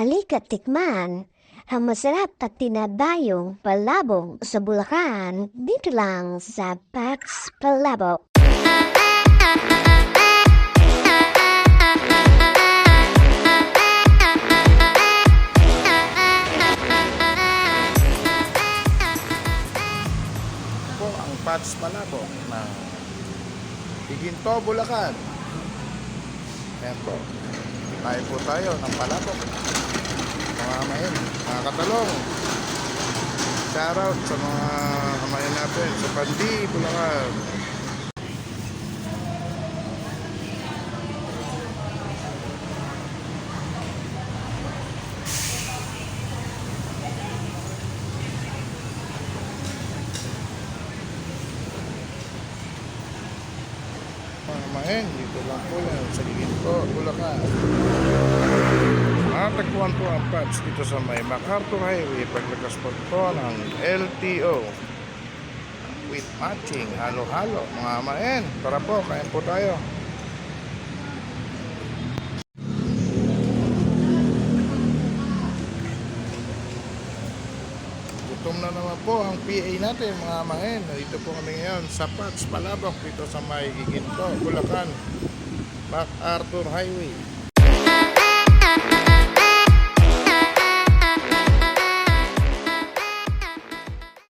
Halika tikman ang masarap at tinabayong palabong sa Bulacan dito lang sa Pax Palabo. po ang Pats Malabo na Higinto, Bulacan. Ayan po. Tayo po tayo ng palabok. Mga kamain, mga katalong. Shoutout sa mga kamain natin sa Pandi, Bulacan. Kamain, dito lang po yan sa Higinto, Bulacan. Matagpuan po ang Pats dito sa may MacArthur Highway paglagas po po ng LTO with matching halo-halo mga kamain. Tara po, kain po tayo. Gutom na naman po ang PA natin mga kamain. Dito po kami ngayon sa Pats Palabok dito sa may Giginto, Bulacan, MacArthur Highway.